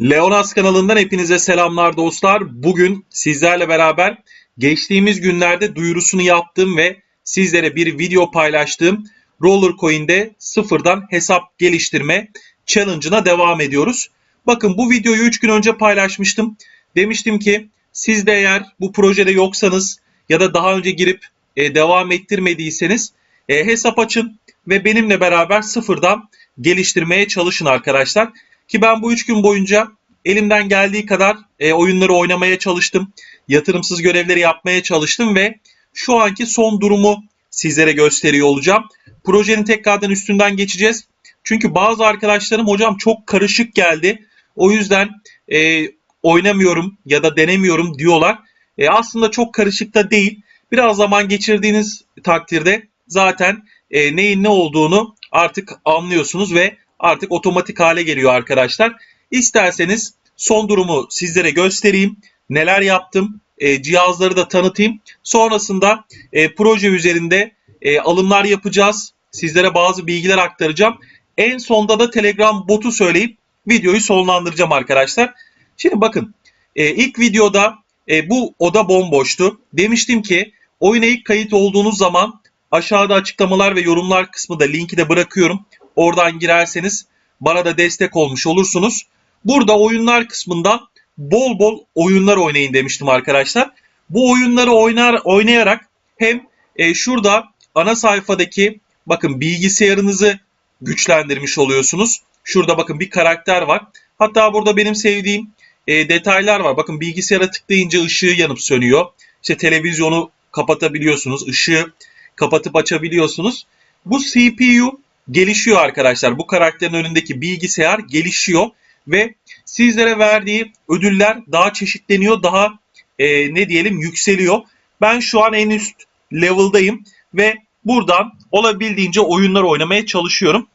Leonas kanalından hepinize selamlar dostlar. Bugün sizlerle beraber geçtiğimiz günlerde duyurusunu yaptığım ve sizlere bir video paylaştığım Rollercoin'de sıfırdan hesap geliştirme challenge'ına devam ediyoruz. Bakın bu videoyu 3 gün önce paylaşmıştım. Demiştim ki siz de eğer bu projede yoksanız ya da daha önce girip e, devam ettirmediyseniz e, hesap açın ve benimle beraber sıfırdan geliştirmeye çalışın arkadaşlar. Ki ben bu 3 gün boyunca elimden geldiği kadar e, oyunları oynamaya çalıştım. Yatırımsız görevleri yapmaya çalıştım ve şu anki son durumu sizlere gösteriyor olacağım. Projenin tekrardan üstünden geçeceğiz. Çünkü bazı arkadaşlarım hocam çok karışık geldi. O yüzden e, oynamıyorum ya da denemiyorum diyorlar. E, aslında çok karışık da değil. Biraz zaman geçirdiğiniz takdirde zaten e, neyin ne olduğunu artık anlıyorsunuz ve artık otomatik hale geliyor arkadaşlar. İsterseniz son durumu sizlere göstereyim. Neler yaptım, e, cihazları da tanıtayım. Sonrasında e, proje üzerinde e, alımlar yapacağız. Sizlere bazı bilgiler aktaracağım. En sonda da Telegram botu söyleyip videoyu sonlandıracağım arkadaşlar. Şimdi bakın e, ilk videoda e, bu oda bomboştu. Demiştim ki oyuna ilk kayıt olduğunuz zaman aşağıda açıklamalar ve yorumlar kısmı da linki de bırakıyorum. Oradan girerseniz bana da destek olmuş olursunuz. Burada oyunlar kısmında bol bol oyunlar oynayın demiştim arkadaşlar. Bu oyunları oynar oynayarak hem e, şurada ana sayfadaki bakın bilgisayarınızı güçlendirmiş oluyorsunuz. Şurada bakın bir karakter var. Hatta burada benim sevdiğim e, detaylar var. Bakın bilgisayara tıklayınca ışığı yanıp sönüyor. İşte televizyonu kapatabiliyorsunuz. ışığı kapatıp açabiliyorsunuz. Bu CPU gelişiyor arkadaşlar. Bu karakterin önündeki bilgisayar gelişiyor ve sizlere verdiği ödüller daha çeşitleniyor, daha e, ne diyelim yükseliyor. Ben şu an en üst level'dayım ve buradan olabildiğince oyunlar oynamaya çalışıyorum.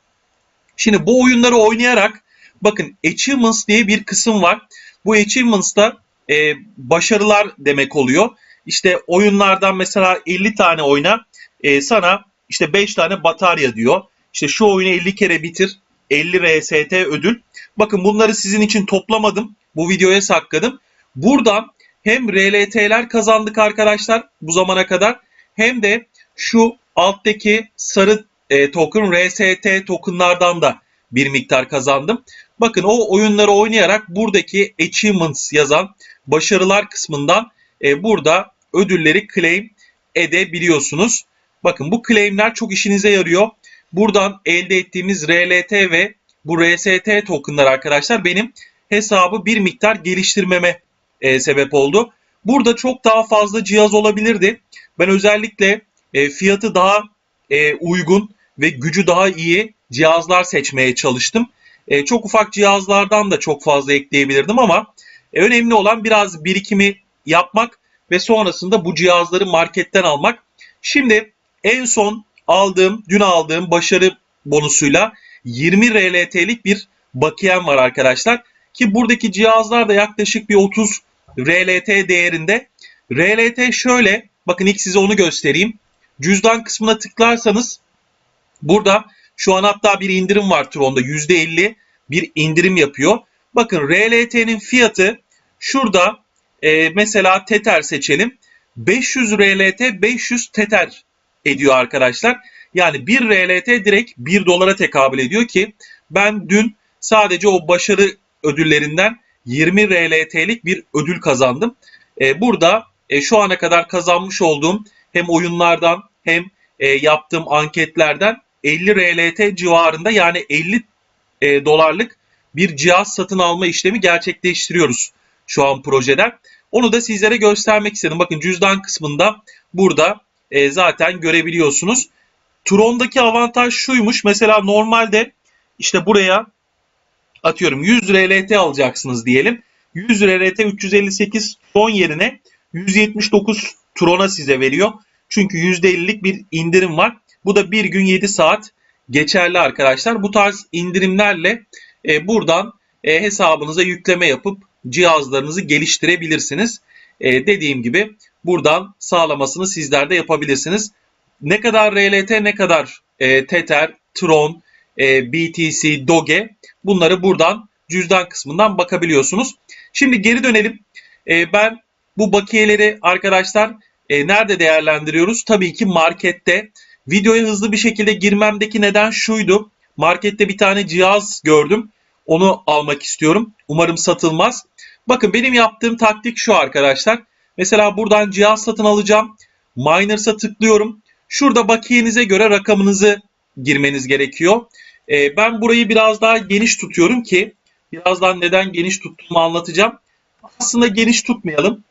Şimdi bu oyunları oynayarak bakın achievements diye bir kısım var. Bu achievements'ta e, başarılar demek oluyor. İşte oyunlardan mesela 50 tane oyna e, sana işte 5 tane batarya diyor. İşte şu oyunu 50 kere bitir 50 RST ödül. Bakın bunları sizin için toplamadım. Bu videoya sakladım. Buradan hem RLT'ler kazandık arkadaşlar bu zamana kadar hem de şu alttaki sarı e, token RST tokenlardan da bir miktar kazandım. Bakın o oyunları oynayarak buradaki achievements yazan başarılar kısmından e, burada ödülleri claim edebiliyorsunuz. Bakın bu claimler çok işinize yarıyor. Buradan elde ettiğimiz RLT ve bu RST tokenlar arkadaşlar benim hesabı bir miktar geliştirmeme e, sebep oldu. Burada çok daha fazla cihaz olabilirdi. Ben özellikle e, fiyatı daha e, uygun ve gücü daha iyi cihazlar seçmeye çalıştım. E, çok ufak cihazlardan da çok fazla ekleyebilirdim ama e, önemli olan biraz birikimi yapmak ve sonrasında bu cihazları marketten almak. Şimdi en son aldığım, dün aldığım başarı bonusuyla 20 RLT'lik bir bakiyem var arkadaşlar. Ki buradaki cihazlar da yaklaşık bir 30 RLT değerinde. RLT şöyle, bakın ilk size onu göstereyim. Cüzdan kısmına tıklarsanız burada şu an hatta bir indirim var Tron'da %50 bir indirim yapıyor. Bakın RLT'nin fiyatı şurada e, mesela Tether seçelim. 500 RLT 500 Tether ediyor arkadaşlar. Yani 1 RLT direkt 1 dolara tekabül ediyor ki ben dün sadece o başarı ödüllerinden 20 RLT'lik bir ödül kazandım. E, burada e, şu ana kadar kazanmış olduğum hem oyunlardan hem e, yaptığım anketlerden 50 RLT civarında yani 50 e, dolarlık bir cihaz satın alma işlemi gerçekleştiriyoruz şu an projeden. Onu da sizlere göstermek istedim. Bakın cüzdan kısmında burada e, zaten görebiliyorsunuz. Tron'daki avantaj şuymuş. Mesela normalde işte buraya atıyorum 100 RLT alacaksınız diyelim. 100 RLT 358 Tron yerine 179 Tron'a size veriyor. Çünkü %50'lik bir indirim var. Bu da bir gün 7 saat geçerli arkadaşlar. Bu tarz indirimlerle e, buradan e, hesabınıza yükleme yapıp cihazlarınızı geliştirebilirsiniz. E, dediğim gibi buradan sağlamasını sizler de yapabilirsiniz. Ne kadar RLT ne kadar e, Tether, Tron, e, BTC, Doge bunları buradan cüzdan kısmından bakabiliyorsunuz. Şimdi geri dönelim. E, ben bu bakiyeleri arkadaşlar e, nerede değerlendiriyoruz? Tabii ki markette. Videoya hızlı bir şekilde girmemdeki neden şuydu. Markette bir tane cihaz gördüm. Onu almak istiyorum. Umarım satılmaz. Bakın benim yaptığım taktik şu arkadaşlar. Mesela buradan cihaz satın alacağım. Miners'a tıklıyorum. Şurada bakiyenize göre rakamınızı girmeniz gerekiyor. Ee, ben burayı biraz daha geniş tutuyorum ki birazdan neden geniş tuttuğumu anlatacağım. Aslında geniş tutmayalım.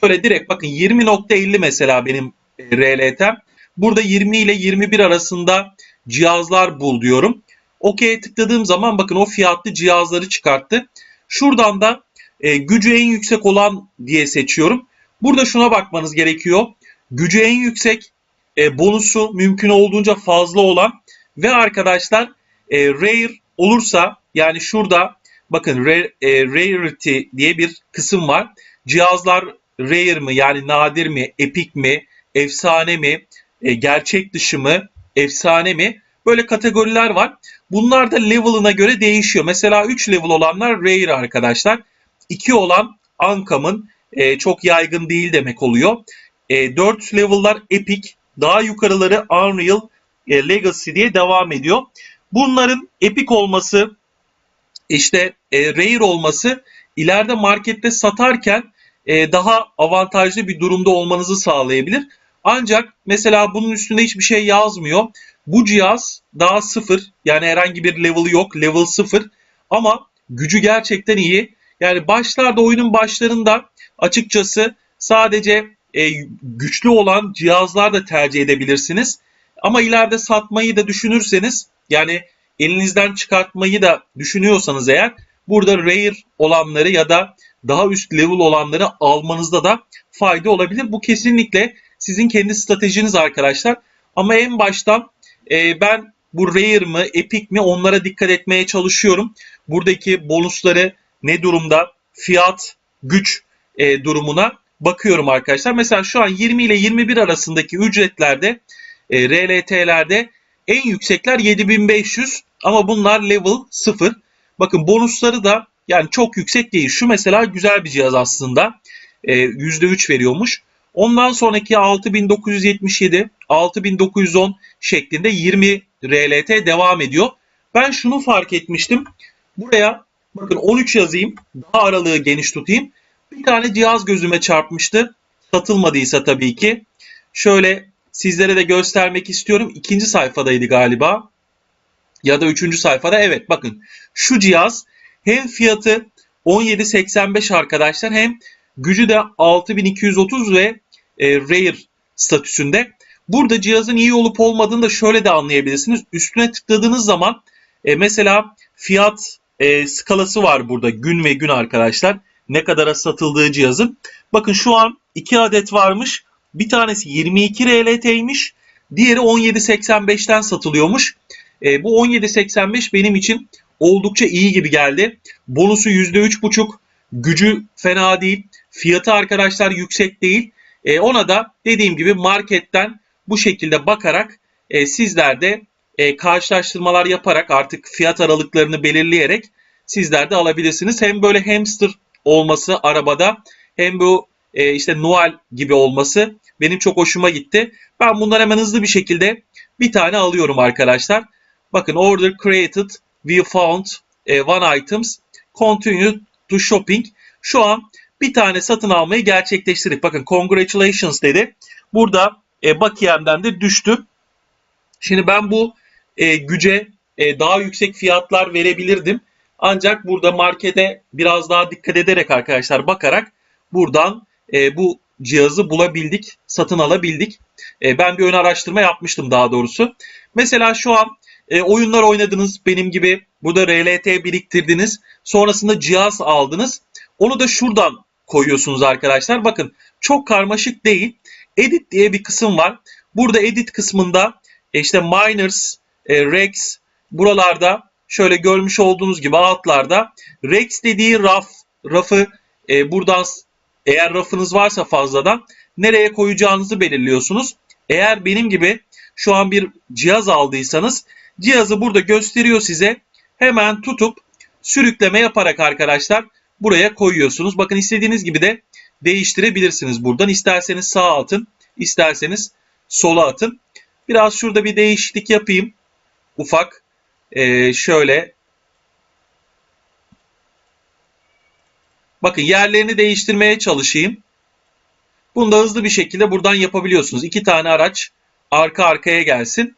Şöyle direkt bakın 20.50 mesela benim e, RLT'm. Burada 20 ile 21 arasında cihazlar bul diyorum. OK'ye tıkladığım zaman bakın o fiyatlı cihazları çıkarttı. Şuradan da e, gücü en yüksek olan diye seçiyorum. Burada şuna bakmanız gerekiyor. Gücü en yüksek, e, bonusu mümkün olduğunca fazla olan ve arkadaşlar e, rare olursa yani şurada bakın rare, e, rarity diye bir kısım var. Cihazlar rare mi yani nadir mi, epic mi, efsane mi, e, gerçek dışı mı, efsane mi? Böyle kategoriler var. Bunlar da level'ına göre değişiyor. Mesela 3 level olanlar rare arkadaşlar. 2 olan uncommon e, çok yaygın değil demek oluyor. E, 4 level'lar epic, daha yukarıları unreal, e, legacy diye devam ediyor. Bunların epic olması, işte e, rare olması ileride markette satarken e, daha avantajlı bir durumda olmanızı sağlayabilir. Ancak mesela bunun üstünde hiçbir şey yazmıyor. Bu cihaz daha sıfır yani herhangi bir level yok level sıfır ama gücü gerçekten iyi. Yani başlarda oyunun başlarında açıkçası sadece e, güçlü olan cihazlar da tercih edebilirsiniz. Ama ileride satmayı da düşünürseniz yani elinizden çıkartmayı da düşünüyorsanız eğer burada rare olanları ya da daha üst level olanları almanızda da fayda olabilir. Bu kesinlikle sizin kendi stratejiniz arkadaşlar. Ama en baştan e, ben bu rare mı, epic mi onlara dikkat etmeye çalışıyorum. Buradaki bonusları ne durumda, fiyat, güç e, durumuna bakıyorum arkadaşlar. Mesela şu an 20 ile 21 arasındaki ücretlerde, e, RLT'lerde en yüksekler 7500 ama bunlar level 0. Bakın bonusları da yani çok yüksek değil. Şu mesela güzel bir cihaz aslında. E, %3 veriyormuş. Ondan sonraki 6977, 6910 şeklinde 20 RLT devam ediyor. Ben şunu fark etmiştim. Buraya bakın 13 yazayım. Daha aralığı geniş tutayım. Bir tane cihaz gözüme çarpmıştı. Satılmadıysa tabii ki. Şöyle sizlere de göstermek istiyorum. İkinci sayfadaydı galiba. Ya da üçüncü sayfada. Evet bakın şu cihaz hem fiyatı 17.85 arkadaşlar hem gücü de 6230 ve e, rare statüsünde. Burada cihazın iyi olup olmadığını da şöyle de anlayabilirsiniz. Üstüne tıkladığınız zaman e, mesela fiyat e, skalası var burada gün ve gün arkadaşlar. Ne kadara satıldığı cihazın. Bakın şu an 2 adet varmış. Bir tanesi 22 RLT'ymiş. Diğeri 17.85'ten satılıyormuş. E, bu 17.85 benim için oldukça iyi gibi geldi. Bonusu %3.5. Gücü fena değil. Fiyatı arkadaşlar yüksek değil. E, ona da dediğim gibi marketten bu şekilde bakarak e, sizler de e, karşılaştırmalar yaparak artık fiyat aralıklarını belirleyerek sizler de alabilirsiniz. Hem böyle hamster olması arabada hem bu e, işte Noel gibi olması benim çok hoşuma gitti. Ben bunları hemen hızlı bir şekilde bir tane alıyorum arkadaşlar. Bakın order created, we found e, one items, continue to shopping. Şu an bir tane satın almayı gerçekleştirdik. Bakın congratulations dedi. Burada e, bakiyemden de düştü. Şimdi ben bu e, güce e, daha yüksek fiyatlar verebilirdim. Ancak burada markete biraz daha dikkat ederek arkadaşlar bakarak buradan e, bu cihazı bulabildik, satın alabildik. E, ben bir ön araştırma yapmıştım daha doğrusu. Mesela şu an e, oyunlar oynadınız benim gibi. Burada RLT biriktirdiniz. Sonrasında cihaz aldınız. Onu da şuradan koyuyorsunuz arkadaşlar. Bakın çok karmaşık değil. Edit diye bir kısım var. Burada edit kısmında e, işte miners, e, rex buralarda şöyle görmüş olduğunuz gibi altlarda rex dediği raf, rafı e, buradan eğer rafınız varsa fazladan nereye koyacağınızı belirliyorsunuz. Eğer benim gibi şu an bir cihaz aldıysanız cihazı burada gösteriyor size. Hemen tutup sürükleme yaparak arkadaşlar buraya koyuyorsunuz. Bakın istediğiniz gibi de değiştirebilirsiniz buradan. İsterseniz sağa atın, isterseniz sola atın. Biraz şurada bir değişiklik yapayım. Ufak. Ee, şöyle. Bakın yerlerini değiştirmeye çalışayım. Bunu da hızlı bir şekilde buradan yapabiliyorsunuz. İki tane araç arka arkaya gelsin.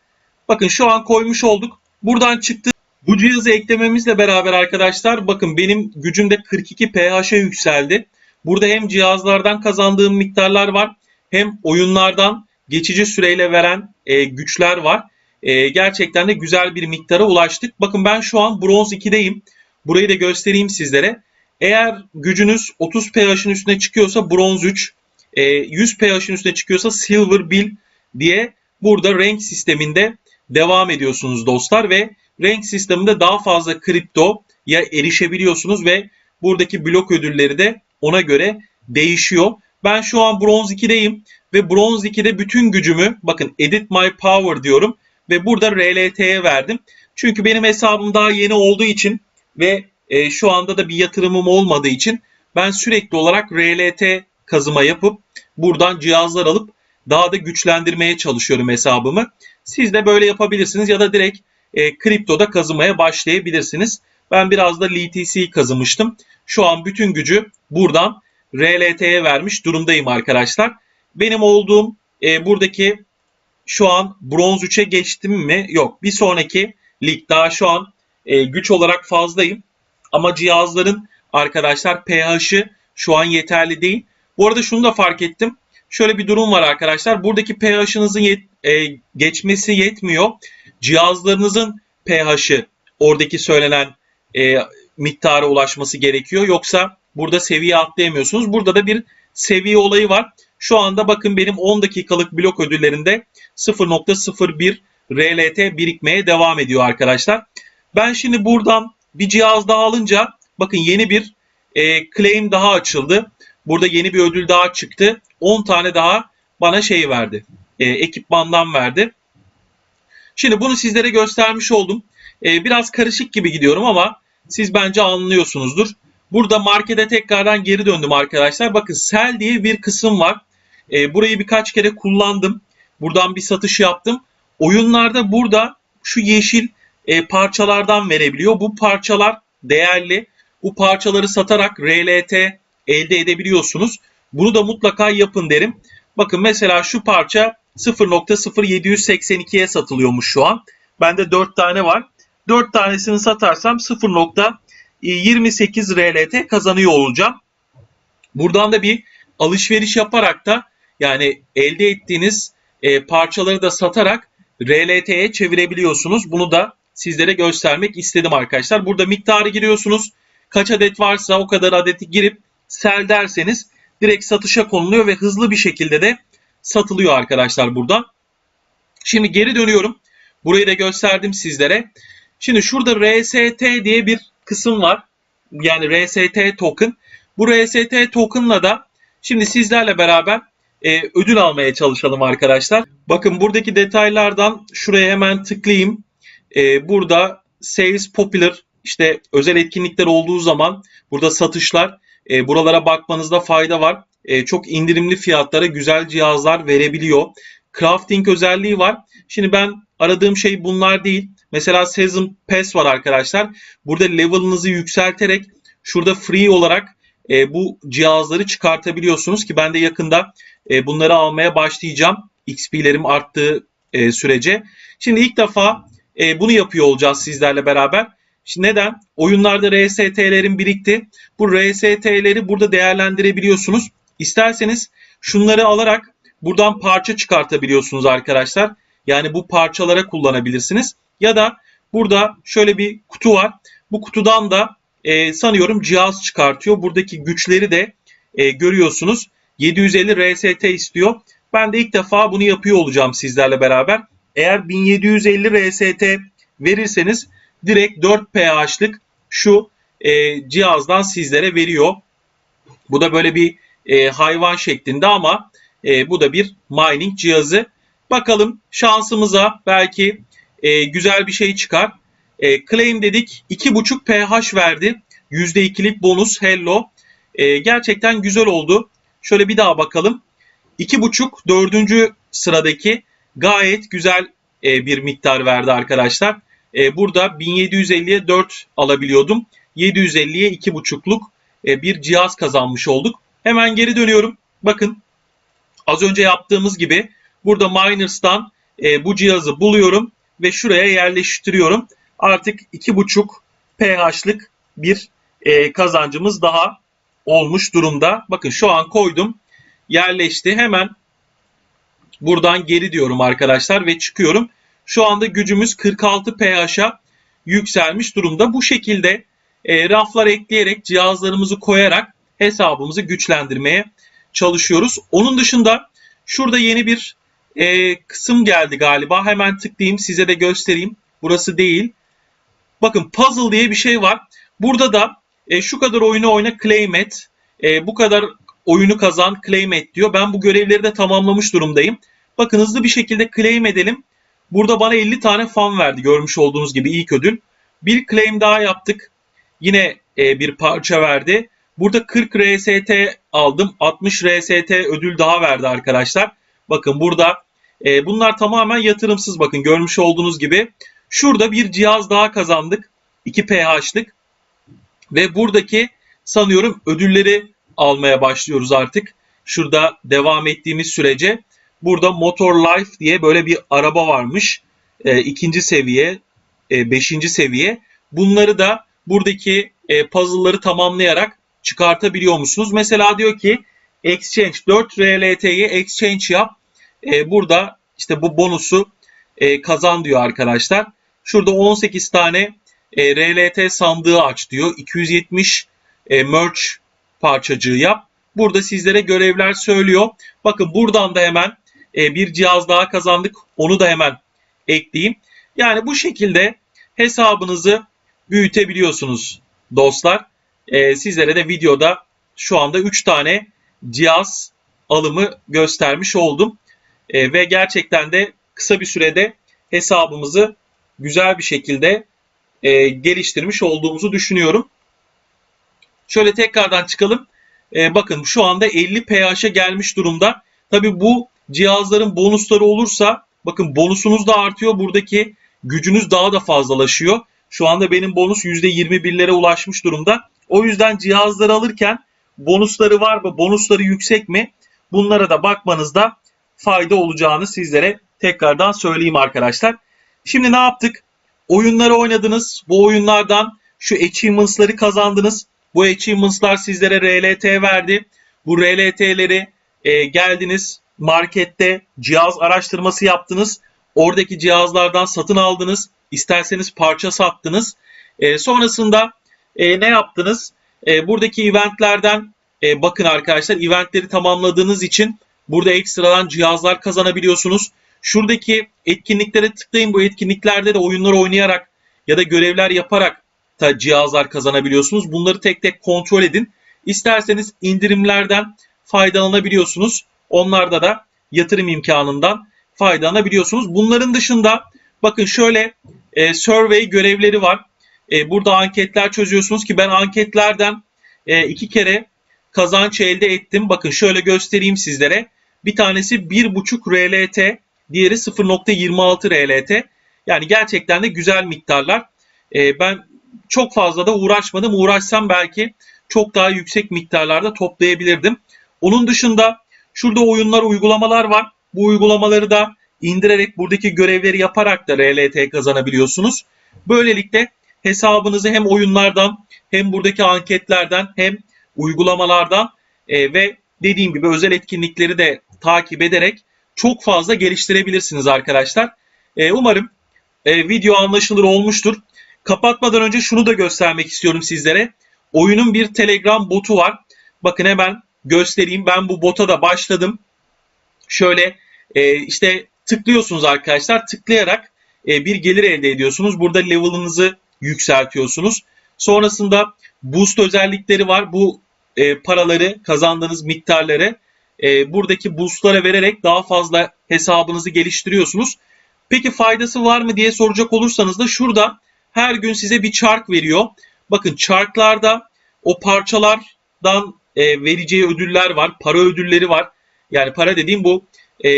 Bakın şu an koymuş olduk. Buradan çıktı. Bu cihazı eklememizle beraber arkadaşlar bakın benim gücüm de 42 pH'e yükseldi. Burada hem cihazlardan kazandığım miktarlar var hem oyunlardan geçici süreyle veren e, güçler var. E, gerçekten de güzel bir miktara ulaştık. Bakın ben şu an bronz 2'deyim. Burayı da göstereyim sizlere. Eğer gücünüz 30 pH'in üstüne çıkıyorsa bronz 3, e, 100 pH'in üstüne çıkıyorsa silver 1 diye burada renk sisteminde devam ediyorsunuz dostlar ve renk sisteminde daha fazla kriptoya erişebiliyorsunuz ve buradaki blok ödülleri de ona göre değişiyor. Ben şu an bronz 2'deyim ve bronz 2'de bütün gücümü bakın edit my power diyorum ve burada RLT'ye verdim. Çünkü benim hesabım daha yeni olduğu için ve e, şu anda da bir yatırımım olmadığı için ben sürekli olarak RLT kazıma yapıp buradan cihazlar alıp daha da güçlendirmeye çalışıyorum hesabımı. Siz de böyle yapabilirsiniz ya da direkt e, kriptoda kazımaya başlayabilirsiniz. Ben biraz da LTC kazımıştım. Şu an bütün gücü buradan RLT'ye vermiş durumdayım arkadaşlar. Benim olduğum e, buradaki şu an bronz 3'e geçtim mi? Yok. Bir sonraki lig daha şu an e, güç olarak fazlayım. Ama cihazların arkadaşlar pH'ı şu an yeterli değil. Bu arada şunu da fark ettim. Şöyle bir durum var arkadaşlar. Buradaki pH'ınızın yet, e, geçmesi yetmiyor. Cihazlarınızın pH'ı oradaki söylenen e, miktara ulaşması gerekiyor. Yoksa burada seviye atlayamıyorsunuz. Burada da bir seviye olayı var. Şu anda bakın benim 10 dakikalık blok ödüllerinde 0.01 RLT birikmeye devam ediyor arkadaşlar. Ben şimdi buradan bir cihaz daha alınca bakın yeni bir e, claim daha açıldı. Burada yeni bir ödül daha çıktı. 10 tane daha bana şey verdi. E, ekipmandan verdi. Şimdi bunu sizlere göstermiş oldum. E, biraz karışık gibi gidiyorum ama siz bence anlıyorsunuzdur. Burada markete tekrardan geri döndüm arkadaşlar. Bakın sell diye bir kısım var. E, burayı birkaç kere kullandım. Buradan bir satış yaptım. Oyunlarda burada şu yeşil e, parçalardan verebiliyor. Bu parçalar değerli. Bu parçaları satarak RLT elde edebiliyorsunuz. Bunu da mutlaka yapın derim. Bakın mesela şu parça 0.0782'ye satılıyormuş şu an. Bende 4 tane var. 4 tanesini satarsam 0.28 RLT kazanıyor olacağım. Buradan da bir alışveriş yaparak da yani elde ettiğiniz e, parçaları da satarak RLT'ye çevirebiliyorsunuz. Bunu da sizlere göstermek istedim arkadaşlar. Burada miktarı giriyorsunuz. Kaç adet varsa o kadar adeti girip sell derseniz direkt satışa konuluyor ve hızlı bir şekilde de satılıyor arkadaşlar burada. Şimdi geri dönüyorum. Burayı da gösterdim sizlere. Şimdi şurada RST diye bir kısım var. Yani RST token. Bu RST token'la da şimdi sizlerle beraber e, ödül almaya çalışalım arkadaşlar. Bakın buradaki detaylardan şuraya hemen tıklayayım. E, burada Sales Popular işte özel etkinlikler olduğu zaman burada satışlar e, buralara bakmanızda fayda var. E, çok indirimli fiyatlara güzel cihazlar verebiliyor. Crafting özelliği var. Şimdi ben aradığım şey bunlar değil. Mesela Season Pass var arkadaşlar. Burada level'ınızı yükselterek şurada free olarak e, bu cihazları çıkartabiliyorsunuz ki ben de yakında e, bunları almaya başlayacağım. XP'lerim arttığı e, sürece. Şimdi ilk defa e, bunu yapıyor olacağız sizlerle beraber. Şimdi neden? Oyunlarda RST'lerin birikti. Bu RST'leri burada değerlendirebiliyorsunuz. İsterseniz şunları alarak buradan parça çıkartabiliyorsunuz arkadaşlar. Yani bu parçalara kullanabilirsiniz. Ya da burada şöyle bir kutu var. Bu kutudan da e, sanıyorum cihaz çıkartıyor. Buradaki güçleri de e, görüyorsunuz. 750 RST istiyor. Ben de ilk defa bunu yapıyor olacağım sizlerle beraber. Eğer 1750 RST verirseniz direkt 4 pH'lık şu e, cihazdan sizlere veriyor. Bu da böyle bir e, hayvan şeklinde ama e, bu da bir mining cihazı. Bakalım şansımıza belki e, güzel bir şey çıkar. E, claim dedik 2.5 pH verdi. %2'lik bonus hello. E, gerçekten güzel oldu. Şöyle bir daha bakalım. 2.5 dördüncü sıradaki gayet güzel e, bir miktar verdi arkadaşlar. E, burada 1750'ye 4 alabiliyordum. 750'ye 2.5'luk e, bir cihaz kazanmış olduk. Hemen geri dönüyorum. Bakın az önce yaptığımız gibi burada Miners'tan e, bu cihazı buluyorum ve şuraya yerleştiriyorum. Artık 2.5 pH'lık bir e, kazancımız daha olmuş durumda. Bakın şu an koydum. Yerleşti. Hemen buradan geri diyorum arkadaşlar ve çıkıyorum. Şu anda gücümüz 46 pH'a yükselmiş durumda. Bu şekilde e, raflar ekleyerek cihazlarımızı koyarak hesabımızı güçlendirmeye çalışıyoruz. Onun dışında şurada yeni bir e, kısım geldi galiba. Hemen tıklayayım size de göstereyim. Burası değil. Bakın puzzle diye bir şey var. Burada da e, şu kadar oyunu oyna claim et. E, bu kadar oyunu kazan claim et diyor. Ben bu görevleri de tamamlamış durumdayım. Bakın hızlı bir şekilde claim edelim. Burada bana 50 tane fan verdi görmüş olduğunuz gibi ilk ödül. Bir claim daha yaptık. Yine e, bir parça verdi. Burada 40 RST aldım. 60 RST ödül daha verdi arkadaşlar. Bakın burada e, bunlar tamamen yatırımsız bakın görmüş olduğunuz gibi. Şurada bir cihaz daha kazandık. 2 pH'lık. Ve buradaki sanıyorum ödülleri almaya başlıyoruz artık. Şurada devam ettiğimiz sürece. Burada Motor Life diye böyle bir araba varmış. E, ikinci seviye, e, beşinci seviye. Bunları da buradaki e, puzzle'ları tamamlayarak çıkartabiliyor musunuz? Mesela diyor ki exchange 4 RLT'yi exchange yap. E, burada işte bu bonusu e, kazan diyor arkadaşlar. Şurada 18 tane e, RLT sandığı aç diyor. 270 e, merch parçacığı yap. Burada sizlere görevler söylüyor. Bakın buradan da hemen e, bir cihaz daha kazandık. Onu da hemen ekleyeyim. Yani bu şekilde hesabınızı büyütebiliyorsunuz dostlar. E, sizlere de videoda şu anda 3 tane cihaz alımı göstermiş oldum. E, ve gerçekten de kısa bir sürede hesabımızı güzel bir şekilde e, geliştirmiş olduğumuzu düşünüyorum. Şöyle tekrardan çıkalım. E, bakın şu anda 50 pH'e gelmiş durumda. Tabi bu cihazların bonusları olursa bakın bonusunuz da artıyor. Buradaki gücünüz daha da fazlalaşıyor. Şu anda benim bonus %21'lere ulaşmış durumda. O yüzden cihazları alırken bonusları var mı, bonusları yüksek mi? Bunlara da bakmanızda fayda olacağını sizlere tekrardan söyleyeyim arkadaşlar. Şimdi ne yaptık? Oyunları oynadınız. Bu oyunlardan şu achievements'ları kazandınız. Bu achievements'lar sizlere RLT verdi. Bu RLT'leri e, geldiniz markette cihaz araştırması yaptınız. Oradaki cihazlardan satın aldınız. İsterseniz parça sattınız. E, sonrasında e, ne yaptınız? E, buradaki eventlerden e, bakın arkadaşlar eventleri tamamladığınız için burada ekstradan cihazlar kazanabiliyorsunuz. Şuradaki etkinliklere tıklayın. Bu etkinliklerde de oyunlar oynayarak ya da görevler yaparak da cihazlar kazanabiliyorsunuz. Bunları tek tek kontrol edin. İsterseniz indirimlerden faydalanabiliyorsunuz. Onlarda da yatırım imkanından faydalanabiliyorsunuz. Bunların dışında bakın şöyle e, survey görevleri var. E, burada anketler çözüyorsunuz ki ben anketlerden e, iki kere kazanç elde ettim. Bakın şöyle göstereyim sizlere. Bir tanesi 1.5 RLT, diğeri 0.26 RLT. Yani gerçekten de güzel miktarlar. E, ben çok fazla da uğraşmadım. Uğraşsam belki çok daha yüksek miktarlarda toplayabilirdim. Onun dışında şurada oyunlar, uygulamalar var. Bu uygulamaları da indirerek buradaki görevleri yaparak da RLT kazanabiliyorsunuz. Böylelikle hesabınızı hem oyunlardan hem buradaki anketlerden hem uygulamalardan e, ve dediğim gibi özel etkinlikleri de takip ederek çok fazla geliştirebilirsiniz arkadaşlar. E, umarım e, video anlaşılır olmuştur. Kapatmadan önce şunu da göstermek istiyorum sizlere. Oyunun bir Telegram botu var. Bakın hemen göstereyim. Ben bu bota da başladım. Şöyle e, işte tıklıyorsunuz arkadaşlar. Tıklayarak e, bir gelir elde ediyorsunuz. Burada level'ınızı yükseltiyorsunuz. Sonrasında boost özellikleri var. Bu e, paraları kazandığınız miktarları e, buradaki boostlara vererek daha fazla hesabınızı geliştiriyorsunuz. Peki faydası var mı diye soracak olursanız da şurada her gün size bir çark veriyor. Bakın çarklarda o parçalardan e, vereceği ödüller var. Para ödülleri var. Yani para dediğim bu e,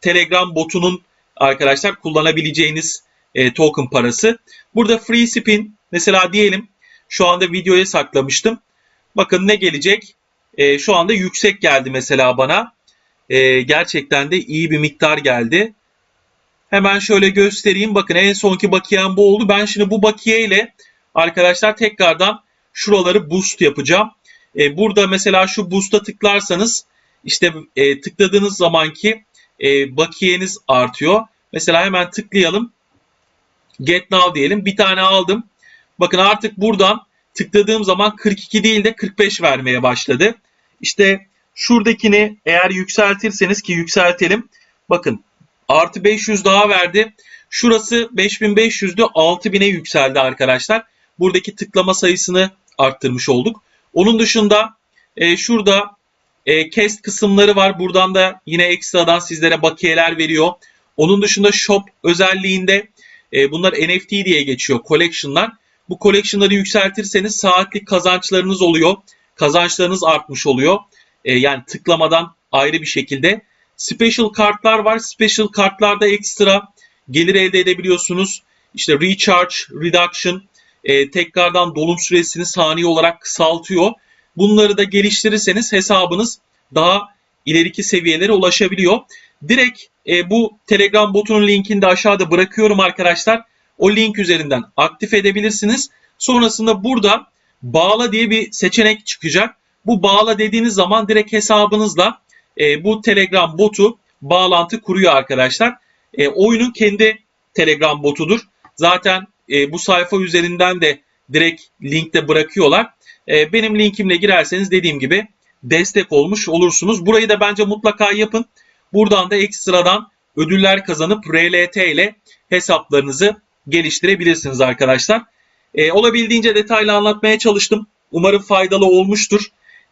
Telegram botunun arkadaşlar kullanabileceğiniz e, token parası. Burada free spin mesela diyelim şu anda videoya saklamıştım. Bakın ne gelecek? E, şu anda yüksek geldi mesela bana. E, gerçekten de iyi bir miktar geldi. Hemen şöyle göstereyim. Bakın en sonki bakiyem bu oldu. Ben şimdi bu bakiye ile arkadaşlar tekrardan şuraları boost yapacağım. E, burada mesela şu boost'a tıklarsanız işte e, tıkladığınız zamanki e, bakiyeniz artıyor. Mesela hemen tıklayalım. Get now diyelim. Bir tane aldım. Bakın artık buradan tıkladığım zaman 42 değil de 45 vermeye başladı. İşte şuradakini eğer yükseltirseniz ki yükseltelim. Bakın artı 500 daha verdi. Şurası 5500'dü 6000'e yükseldi arkadaşlar. Buradaki tıklama sayısını arttırmış olduk. Onun dışında e, şurada e, cast kısımları var. Buradan da yine ekstradan sizlere bakiyeler veriyor. Onun dışında shop özelliğinde e, bunlar NFT diye geçiyor. Collection'lar. Bu collection'ları yükseltirseniz saatlik kazançlarınız oluyor. Kazançlarınız artmış oluyor. E, yani tıklamadan ayrı bir şekilde. Special kartlar var. Special kartlarda ekstra gelir elde edebiliyorsunuz. İşte recharge, reduction, e, tekrardan dolum süresini saniye olarak kısaltıyor. Bunları da geliştirirseniz hesabınız daha ileriki seviyelere ulaşabiliyor. Direkt e, bu Telegram botunun linkini de aşağıda bırakıyorum arkadaşlar. O link üzerinden aktif edebilirsiniz. Sonrasında burada bağla diye bir seçenek çıkacak. Bu bağla dediğiniz zaman direkt hesabınızla e, bu Telegram botu bağlantı kuruyor arkadaşlar. E, oyunun kendi Telegram botudur. Zaten e, bu sayfa üzerinden de direkt linkte bırakıyorlar. E, benim linkimle girerseniz dediğim gibi destek olmuş olursunuz. Burayı da bence mutlaka yapın. Buradan da ekstradan ödüller kazanıp RLT ile hesaplarınızı geliştirebilirsiniz arkadaşlar. E, olabildiğince detaylı anlatmaya çalıştım. Umarım faydalı olmuştur.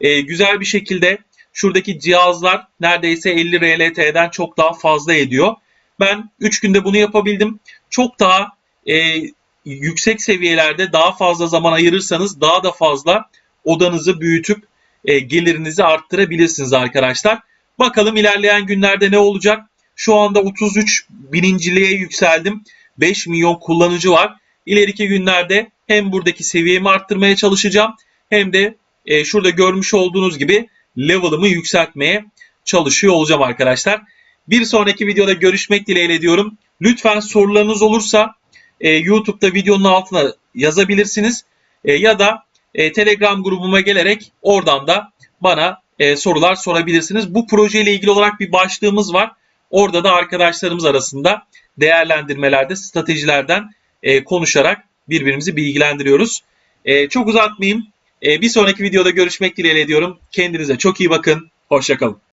E, güzel bir şekilde şuradaki cihazlar neredeyse 50 RLT'den çok daha fazla ediyor. Ben 3 günde bunu yapabildim. Çok daha e, yüksek seviyelerde daha fazla zaman ayırırsanız daha da fazla odanızı büyütüp e, gelirinizi arttırabilirsiniz arkadaşlar. Bakalım ilerleyen günlerde ne olacak? Şu anda 33 birinciliğe yükseldim. 5 milyon kullanıcı var. İleriki günlerde hem buradaki seviyemi arttırmaya çalışacağım hem de e, şurada görmüş olduğunuz gibi level'ımı yükseltmeye çalışıyor olacağım arkadaşlar. Bir sonraki videoda görüşmek dileğiyle diyorum. Lütfen sorularınız olursa e, YouTube'da videonun altına yazabilirsiniz. E, ya da e, Telegram grubuma gelerek oradan da bana e, sorular sorabilirsiniz. Bu projeyle ilgili olarak bir başlığımız var. Orada da arkadaşlarımız arasında değerlendirmelerde, stratejilerden e, konuşarak birbirimizi bilgilendiriyoruz. E, çok uzatmayayım. E, bir sonraki videoda görüşmek dileğiyle diyorum. Kendinize çok iyi bakın. Hoşçakalın.